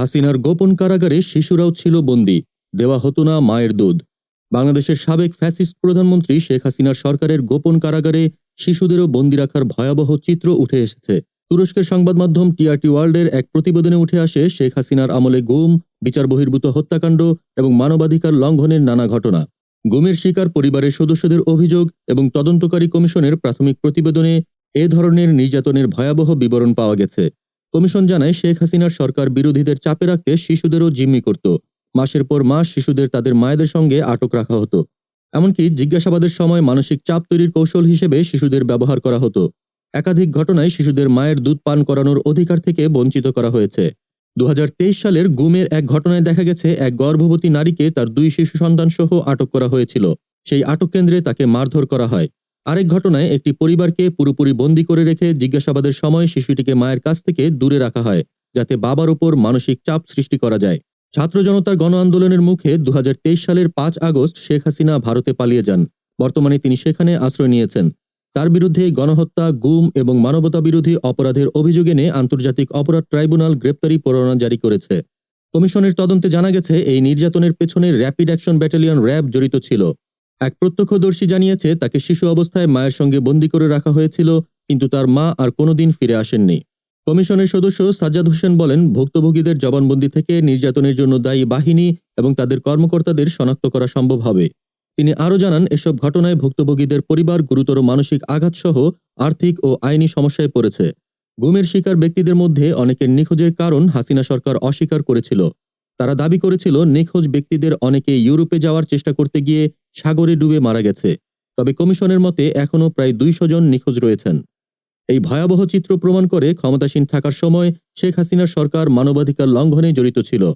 হাসিনার গোপন কারাগারে শিশুরাও ছিল বন্দী, দেওয়া হতো না মায়ের দুধ। বাংলাদেশের সাবেক ফ্যাসিস্ট প্রধানমন্ত্রী শেখ হাসিনার সরকারের গোপন কারাগারে শিশুদেরও বন্দী রাখার ভয়াবহ চিত্র উঠে এসেছে। তুরস্কের সংবাদ মাধ্যম টিআরটি ওয়ার্ল্ডের এক প্রতিবেদনে উঠে আসে শেখ হাসিনার আমলে গুম, বিচার বহির্ভূত হত্যাকাণ্ড এবং মানবাধিকার লঙ্ঘনের নানা ঘটনা। গুমের শিকার পরিবারের সদস্যদের অভিযোগ এবং তদন্তকারী কমিশনের প্রাথমিক প্রতিবেদনে এ ধরনের নির্যাতনের ভয়াবহ বিবরণ পাওয়া গেছে। কমিশন জানায়, শেখ হাসিনার সরকার বিরোধীদের চাপে রাখতে শিশুদেরও জিম্মি করত। মাসের পর মাস শিশুদের তাদের মায়েদের সঙ্গে আটক রাখা হতো। এমনকি জিজ্ঞাসাবাদের সময় মানসিক চাপ তৈরির কৌশল হিসেবে শিশুদের ব্যবহার করা হতো। একাধিক ঘটনায় শিশুদের মায়ের দুধ পান করানোর অধিকার থেকে বঞ্চিত করা হয়েছে। দু হাজার তেইশ সালের গুমের এক ঘটনায় দেখা গেছে, এক গর্ভবতী নারীকে তার দুই শিশু সন্তান সহ আটক করা হয়েছিল। সেই আটক কেন্দ্রে তাকে মারধর করা হয়। আরেক ঘটনায় একটি পরিবারকে পুরোপুরি বন্দী করে রেখে জিজ্ঞাসাবাদের সময় শিশুটিকে মায়ের কাছ থেকে দূরে রাখা হয়, যাতে বাবার উপর মানসিক চাপ সৃষ্টি করা যায়। ছাত্র জনতার গণ আন্দোলনের মুখে দু হাজার তেইশ সালের পাঁচ আগস্ট শেখ হাসিনা ভারতে পালিয়ে যান। বর্তমানে তিনি সেখানে আশ্রয় নিয়েছেন। তার বিরুদ্ধে গণহত্যা, গুম এবং মানবতা বিরোধী অপরাধের অভিযোগ এনে আন্তর্জাতিক অপরাধ ট্রাইব্যুনাল গ্রেপ্তারি পরোয়ানা জারি করেছে। কমিশনের তদন্তে জানা গেছে, এই নির্যাতনের পেছনে র্যাপিড অ্যাকশন ব্যাটালিয়ন র্যাব জড়িত ছিল। এক প্রত্যক্ষদর্শী জানিয়েছে, তাকে শিশু অবস্থায় মায়ের সঙ্গে বন্দি করে রাখা হয়েছিল, কিন্তু তার মা আর কোনোদিন ফিরে আসেননি। কমিশনের সদস্য সাজ্জাদ হোসেন বলেন, ভুক্তভোগীদের জবানবন্দি থেকে নির্যাতনের জন্য দায়ী বাহিনী এবং তাদের কর্মকর্তাদের শনাক্ত করা সম্ভব হবে। তিনি আরও জানান, এসব ঘটনায় ভুক্তভোগীদের পরিবার গুরুতর মানসিক আঘাতসহ আর্থিক ও আইনি সমস্যায় পড়েছে। গুমের শিকার ব্যক্তিদের মধ্যে অনেকের নিখোঁজের কারণ হাসিনা সরকার অস্বীকার করেছিল। তারা দাবি করেছিল, নিখোঁজ ব্যক্তিদের অনেকে ইউরোপে যাওয়ার চেষ্টা করতে গিয়ে সাগরে ডুবে মারা গেছে। তবে কমিশনের মতে এখনও প্রায় দুইশো জন নিখোঁজ রয়েছেন। এই ভয়াবহ চিত্র প্রমাণ করে ক্ষমতাসীন থাকার সময় শেখ হাসিনার সরকার মানবাধিকার লঙ্ঘনে জড়িত ছিল।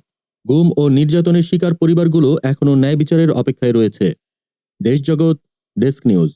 গুম ও নির্যাতনের শিকার পরিবারগুলো এখনও ন্যায় বিচারের অপেক্ষায় রয়েছে। Deshjagat desk news.